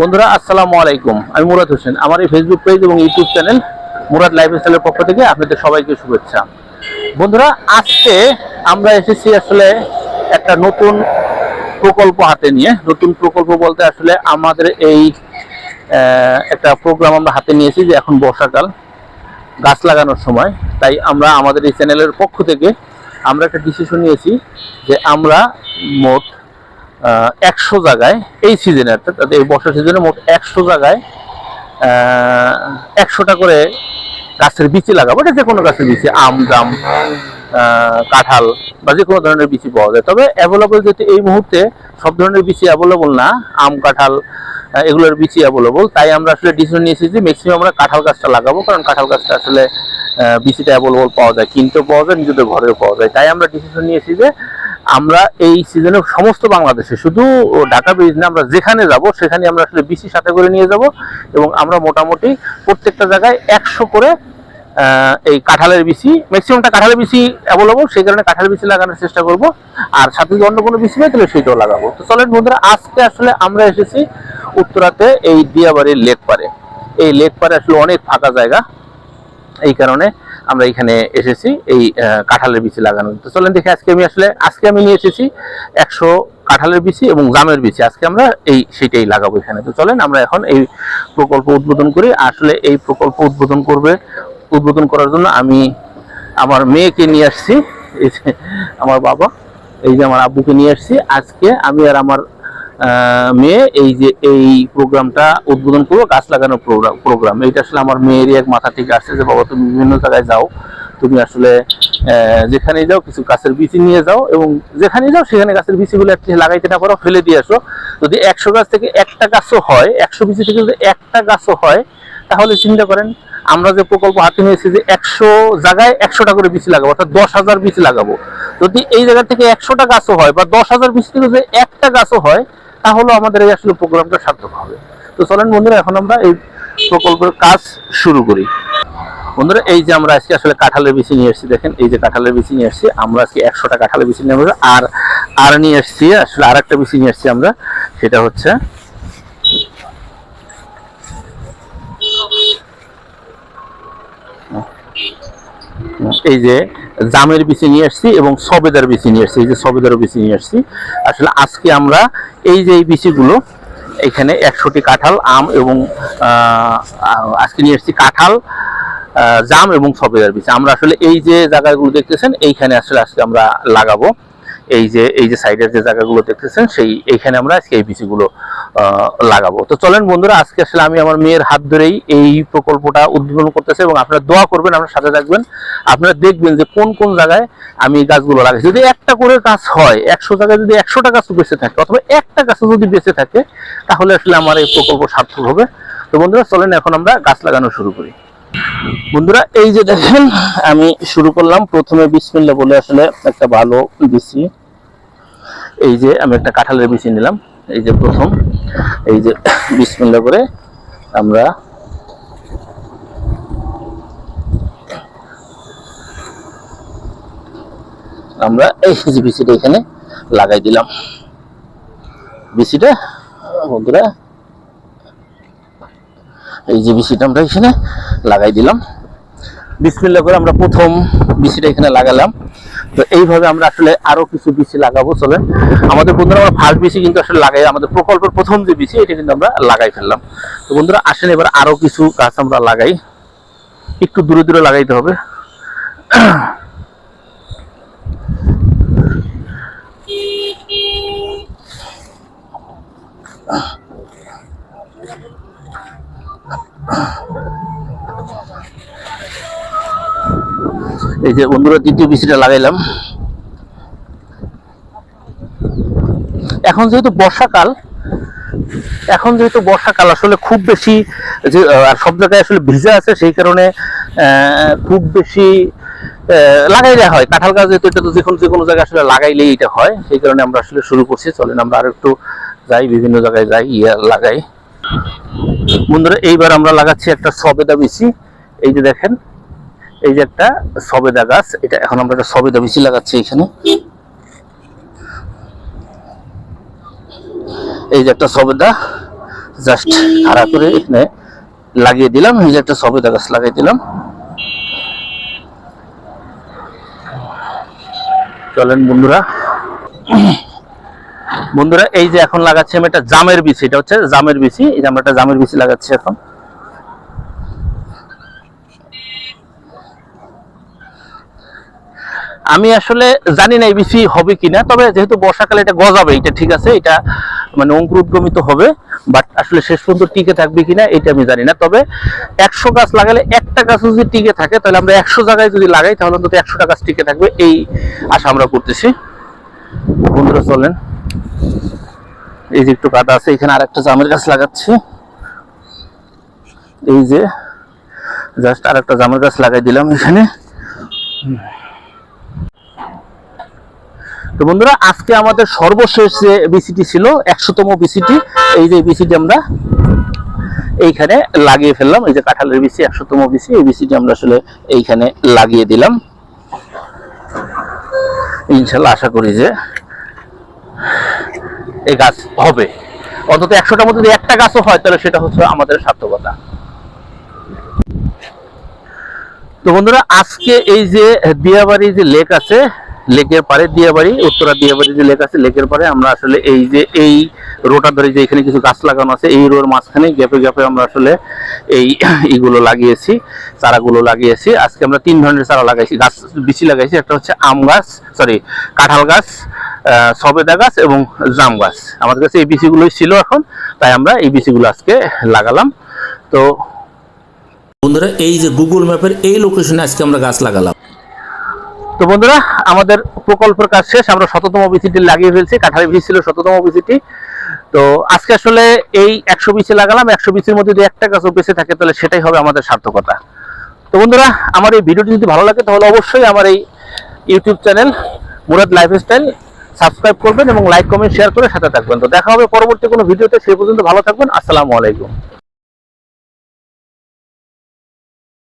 বন্ধুরা, আসসালামু আলাইকুম। আমি মুরাদ হোসেন। আমার এই ফেসবুক পেজ এবং ইউটিউব চ্যানেল মুরাদ লাইফ স্টাইলের পক্ষ থেকে আপনাদের সবাইকে শুভেচ্ছা। বন্ধুরা, আজকে আমরা এসেছি আসলে একটা নতুন প্রকল্প হাতে নিয়ে। নতুন প্রকল্প বলতে আসলে আমাদের এই একটা প্রোগ্রাম আমরা হাতে নিয়েছি যে এখন বর্ষাকাল, গাছ লাগানোর সময়। তাই আমরা আমাদের এই চ্যানেলের পক্ষ থেকে আমরা একটা ডিসিশন নিয়েছি যে আমরা মোট একশো জায়গায় এই সিজনে অর্থাৎ এই বর্ষা সিজনে মোট একশো জায়গায় একশোটা করে গাছের বিচি লাগাবো, এটা যে কোনো গাছের বিচি, আম, জাম কাঁঠাল বা যে কোনো ধরনের বিচি পাওয়া যায়। তবে অ্যাভেলেবল যেহেতু এই মুহূর্তে সব ধরনের বিচি অ্যাভেলেবল না, আম, কাঁঠাল এগুলোর বিচি অ্যাভেলেবল তাই আমরা আসলে ডিসিশন নিয়েছি যে ম্যাক্সিমাম আমরা কাঁঠাল গাছটা লাগাবো, কারণ কাঁঠাল গাছটা আসলে বিচিটা অ্যাভেলেবল পাওয়া যায়, কিনতেও পাওয়া যায়, নিজেদের ঘরেও পাওয়া যায়। তাই আমরা ডিসিশন নিয়েছি যে আমরা এই সিজনে সমস্ত বাংলাদেশে, শুধু ঢাকা ব্রিজ না, আমরা যেখানে যাব, সেখানে আমরা আসলে বিচি সাথে করে নিয়ে যাব এবং আমরা মোটামুটি প্রত্যেকটা জায়গায় একশো করে এই কাঁঠালের বিচি ম্যাক্সিমামটা কাঁঠালের বিচি অ্যাভেলেবল সেই কারণে কাঁঠালের বিচি লাগানোর চেষ্টা করব। আর সাথে যদি অন্য কোনো বিচি পাই তাহলে সেটাও লাগাবো। তো চলেন বন্ধুরা, আজকে আসলে আমরা এসেছি উত্তরাতে এই দিয়াবাড়ির লেক পারে এই লেক পারে আসলে অনেক ফাঁকা জায়গা, এই কারণে আমরা এখানে এসেছি এই কাঁঠালের বিচি লাগানো তো চলেন দেখে আজকে আমি আসলে, আজকে আমি নিয়ে এসেছি একশো কাঁঠালের বিচি এবং জামের বিচি। আজকে আমরা এই সেটাই লাগাবো এখানে। তো চলেন আমরা এখন এই প্রকল্প উদ্বোধন করি। আসলে এই প্রকল্প উদ্বোধন করবে, উদ্বোধন করার জন্য আমি আমার মেয়েকে নিয়ে আসছি। আমার বাবা, এই যে আমার আব্বুকে নিয়ে আসছি। আজকে আমি আর আমার মেয়ে এই যে এই প্রোগ্রামটা উদ্বোধন করব গাছ লাগানোর প্রোগ্রাম প্রোগ্রাম। এইটা আসলে আমার মেয়েরই এক মাথা থেকে আসছে যে বাবা তুমি বিভিন্ন জায়গায় যাও। তুমি আসলে আহ, যেখানেই যাও কিছু গাছের বিচি নিয়ে যাও এবং যেখানেই যাও সেখানে গাছের বিচিগুলো একটু লাগাইতে না পারো ফেলে দিয়ে আসো। যদি একশো গাছ থেকে একটা গাছও হয় একশো বিচি থেকে যদি একটা গাছও হয় তাহলে চিন্তা করেন আমরা যে প্রকল্প হাতে নিয়েছি যে একশো জায়গায় একশোটা করে বিচি লাগাবো অর্থাৎ দশ হাজার বিচি লাগাবো। যদি এই জায়গা থেকে একশোটা গাছও হয় বা দশ হাজার বিচি থেকে যদি একটা গাছও হয় তাহলে আমাদের এই আসলে প্রোগ্রামটা সার্থক হবে তো চলেন বন্ধুরা, এখন আমরা এই প্রকল্পের কাজ শুরু করি বন্ধুরা, এই যে আমরা আজকে আসলে কাঁঠালের বিচি নিয়ে এসেছি, দেখেন, এই যে কাঁঠালের বিচি নিয়ে এসেছি, আমরা আজকে একশোটা কাঁঠালের বিচি নিয়ে। আর আর নিয়ে এসেছি, আসলে আর একটা বিচি নিয়ে এসেছি আমরা, সেটা হচ্ছে এই যে জামের বিচি নিয়ে আসছি এবং সবেদার বিচি নিয়ে আসছি, এই যে সবেদার বিচি নিয়ে আসছি। আসলে আজকে আমরা এই যে এই বিচিগুলো, এখানে একশোটি কাঁঠাল, আম এবং আজকে নিয়ে আসছি কাঁঠাল জাম এবং সবেদার বিচি। আমরা আসলে এই যে জায়গাগুলো দেখতেছেন, এইখানে আসলে আজকে আমরা লাগাবো। এই যে এই যে সাইডের যে জায়গাগুলো দেখতেছেন, সেই, এইখানে আমরা আজকে এই বিচিগুলো লাগাবো। তো চলেন বন্ধুরা, আজকে আসলে আমি আমার মেয়ের হাত ধরেই এই প্রকল্পটা উদ্বোধন করতেছে এবং আপনারা দোয়া করবেন, আপনার সাথে থাকবেন। আপনারা দেখবেন যে কোন কোন জায়গায় আমি গাছগুলো লাগাই। যদি একটা করে গাছ হয়, একশো জায়গায় যদি একশোটা গাছ বেঁচে থাকে অথবা একটা গাছ যদি বেঁচে থাকে, তাহলে আসলে আমার এই প্রকল্প সার্থক হবে। তো বন্ধুরা, চলেন এখন আমরা গাছ লাগানো শুরু করি। বন্ধুরা, এই যে দেখেন, আমি শুরু করলাম। প্রথমে বিসমিল্লা বলে আসলে একটা ভালো বিচি এই যে আমি একটা কাঁঠালের বিচি নিলাম। এই যে প্রথম। এই যে বিসমিল্লা করে আমরা আমরা এই যে বিচিটা এখানে লাগাই দিলাম। বিচিটা বন্ধুরা, এই যে বিচিটা আমরা এখানে লাগাই দিলাম। বিসমিল্লা করে আমরা প্রথম বিসিটা এখানে লাগালাম। তো এইভাবে আমরা আসলে আরও কিছু বিচি লাগাবো চলে আমাদের বন্ধুরা, আমরা ফার্স্ট বিচি কিন্তু আসলে লাগাই, আমাদের প্রকল্পের প্রথম যে বিচি, এটা কিন্তু আমরা লাগাই ফেললাম। তো বন্ধুরা, আসেন এবার আরও কিছু গাছ আমরা লাগাই। একটু দূরে দূরে লাগাইতে হবে। এই যে বন্ধুরা দ্বিতীয় বিচিটা লাগাইলাম। এখন যেহেতু বর্ষাকাল এখন যেহেতু বর্ষাকাল আসলে খুব বেশি যে সব জায়গায় আসলে ভিজা আছে সেই কারণে খুব বেশি আহ, লাগাই দেওয়া হয়। কাঁঠাল গাছ যেহেতু এটা তো যে কোনো যে কোনো জায়গায় আসলে লাগাইলেই এটা হয়। সেই কারণে আমরা আসলে শুরু করছি। চলেন আমরা আর একটু যাই বিভিন্ন জায়গায় যাই ইয়ে লাগাই। বন্ধুরা এইবার আমরা লাগাচ্ছি একটা সবেদা বিচি এই যে দেখেন এই যে একটা সবেদা গাছ, এটা এখন আমরা একটা সবেদা বিচি লাগাচ্ছি এখানে। এই যে একটা সবেদা জাস্ট হারা করে এখানে লাগিয়ে দিলাম, এই যে একটা সবেদা গাছ লাগিয়ে দিলাম। চলেন বন্ধুরা। বন্ধুরা, এই যে এখন লাগাচ্ছি আমি একটা জামের বিচি, এটা হচ্ছে জামের বিচি, এই যে আমরা একটা জামের বিচি লাগাচ্ছি এখন। আমি আসলে জানি না বিচি হবে কিনা, তবে যেহেতু বর্ষাকালে এটা গজাবে, এটা ঠিক আছে, এটা মানে অঙ্কুরোদ্গমিত হবে বাট আসলে শেষ পর্যন্ত টিকে থাকবে কিনা, এটা আমি জানি না। তবে একশো গাছ লাগালে একটা গাছ যদি টিকে থাকে, তাহলে আমরা একশো জায়গায় যদি লাগাই, তাহলে অন্তত একশোটা গাছ টিকে থাকবে, এই আশা আমরা করতেছি। বন্ধুরা, চলেন। এই যে একটু কাটা আছে, এখানে আরেকটা জামের গাছ লাগাচ্ছি। এই যে জাস্ট আরেকটা জামের গাছ লাগাই দিলাম এখানে। তো বন্ধুরা, আজকে আমাদের সর্বশেষ যে বিসিটি ছিল, একশোতম বিসিটি এই যে বিসিটি আমরা এইখানে লাগিয়ে ফেললাম, এই যে কাঁঠালের বিসি একশোতম বিসি এই বিসিটি আমরা আসলে এইখানে লাগিয়ে দিলাম। ইনশাল্লাহ আশা করি যে এই গাছ হবে। অন্তত একশোটার মধ্যে যদি একটা গাছও হয়, তাহলে সেটা হচ্ছে আমাদের সার্থকতা। তো বন্ধুরা, আজকে এই যে দিয়াবাড়ি যে লেক আছে লেকের পারে দিয়াবাড়ি উত্তরা দিয়াবাড়ি যে লেক আছে, লেকের পারে আমরা আসলে এই যে এই রোটা ধরে যে এখানে কিছু গাছ লাগানো আছে, এই রোর মাঝখানে গ্যাপে গ্যাপে আমরা আসলে এই ইগুলো লাগিয়েছি, চারাগুলো লাগিয়েছি। আজকে আমরা তিন ধরনের চারা লাগাইছি, গাছ বিচি লাগাইছি, একটা হচ্ছে আম গাছ সরি কাঁঠাল গাছ সবেদা গাছ এবং জাম গাছ। আমাদের কাছে এই বিচিগুলোই ছিল এখন, তাই আমরা এই বিচিগুলো আজকে লাগালাম। তো বন্ধুরা, এই যে গুগল ম্যাপের এই লোকেশনে আজকে আমরা গাছ লাগালাম। তো বন্ধুরা, আমাদের প্রকল্পের কাজ শেষ। আমরা শততম বিসিটি লাগিয়ে ফেলছি। কাঠারি বিসি ছিল শততম বিসিটি তো আজকে আসলে এই একশো বিসি লাগালাম। একশো বিসির মধ্যে যদি একটা গাছও বেঁচে থাকে, তাহলে সেটাই হবে আমাদের সার্থকতা। তো বন্ধুরা, আমার এই ভিডিওটি যদি ভালো লাগে, তাহলে অবশ্যই আমার এই YouTube channel Murad lifestyle subscribe করবেন এবং লাইক কমেন্ট শেয়ার করে সাথে থাকবেন। তো দেখা হবে পরবর্তী কোনো ভিডিওতে। সে পর্যন্ত ভালো থাকবেন। আসসালামু আলাইকুম।